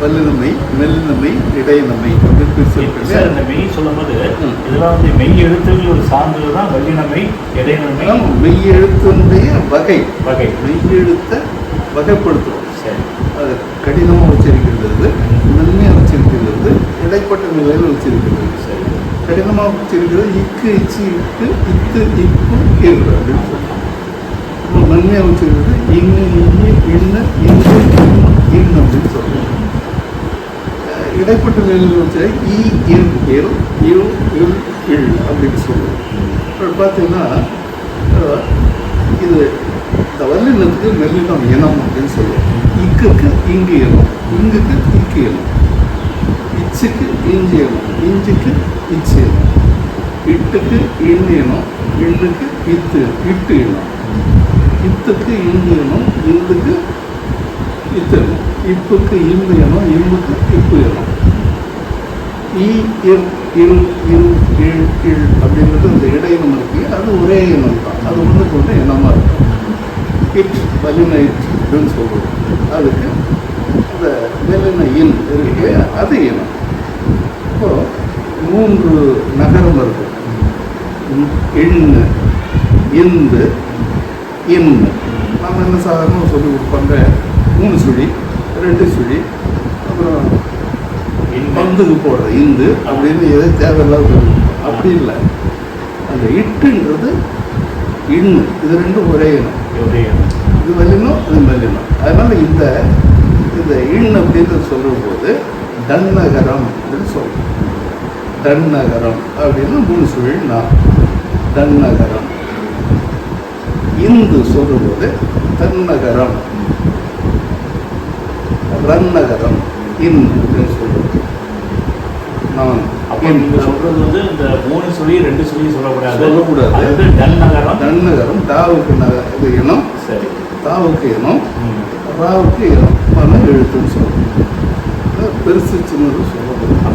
வல்லினமை மெல்லினமை இடையினமை அப்படின்னு பிரிச்சிருக்கேன் சார் இந்த மெய் சொல்லும்போது. இதெல்லாம் வந்து மெய் எழுத்துகள் ஒரு சான்றிதழ் தான் வல்லினமை இடையினமை அதான் மெய்யெழுத்தினுடைய வகை. வகை. மெய்யெழுத்தை வகைப்படுத்துறோம். சரி. அது கடினமாக வச்சிருக்கிறது மென்மையாக வச்சிருக்கிறது இடைப்பட்ட நிலையில் வச்சிருக்கிறது சரி. கடினமாக வச்சிருக்கிறது இக்கு இச்சு இக்கு இத்து இப்பு இரு அப்படின்னு சொல்லுவோம் மென்மையாக வச்சிருக்கிறது இங்கு இன்ன இங்கு இன்னு இன் அப்படின்னு சொல்லுவோம் இடைப்பட்ட நிலையில் வச்சு இ இன் இல் இல் இல் இல் அப்படின்னு சொல்லுவோம் இப்போ பார்த்தீங்கன்னா இது இந்த வல்லினத்துக்கு மெல்லினம் இனம் அப்படின்னு சொல்லுவோம் இக்குக்கு இங்கு இனம் இங்குக்கு இக்கு இனம் இச்சுக்கு இஞ்சி இனம் இஞ்சுக்கு இச்சு இனம் இட்டுக்கு இன் இனம் இண்ணுக்கு இத்து இட்டு இனம் இத்துக்கு இந்து இனம் இந்துக்கு இத்து இப்புக்கு இம்பு எனும் இம்புக்கு இப்பு இனம் ஈ இல் இல் இல் இல் இல் அப்படின்றது இந்த இடையினம் இருக்கு. அது ஒரே இனம் தான். அது ஒன்றுக்கு ஒன்று இனமாக இருக்கும்? இட் வலிமை அப்படின்னு சொல்லுவோம் அதுக்கு இந்த மெல்லின இல் இருக்கு. அது இனம் இப்போ மூன்று நகரம் இருக்கு. எண்ணு இந்து இன் நம்ம என்ன சாதாரணமாக சொல்லி கொடுப்பாங்க மூணு சுழி ரெண்டு சுழி அப்புறம் பந்துக்கு போடுற இந்து அப்படின்னு எதை தேவையில்லாத அப்படி இல்லை. அந்த இட்டுன்றது இன்னு. இது ரெண்டும் ஒரே இனம். ஒரே இது வல்லினம் இது மெல்லினம் அதனால இந்த இந்த இன் அப்படின்னு சொல்ற போது தன்னகரம் அப்படின்னு சொல்றோம். தன்னகரம் அப்படின்னு மூணு சுழல் நான் தன்னகரம். இந்து சொல்ற போது தன்னகரம். ரன்னகரம் இன் அப்படின்னு சொல்றது நான் அப்போ நீங்க சொல்றது வந்து இந்த மூணு சொல்லி ரெண்டு சொல்லி சொல்லக்கூடாது. சொல்லக்கூடாது. நகரம். தன்னகரம் தாவுக்கு நக இது இனம். சரி. தாவுக்கு இனம். ராவுக்கு இனம். பல எழுத்துன்னு சொல்லுவோம். பெருசு சின்னது சொல்லக்கூடாது.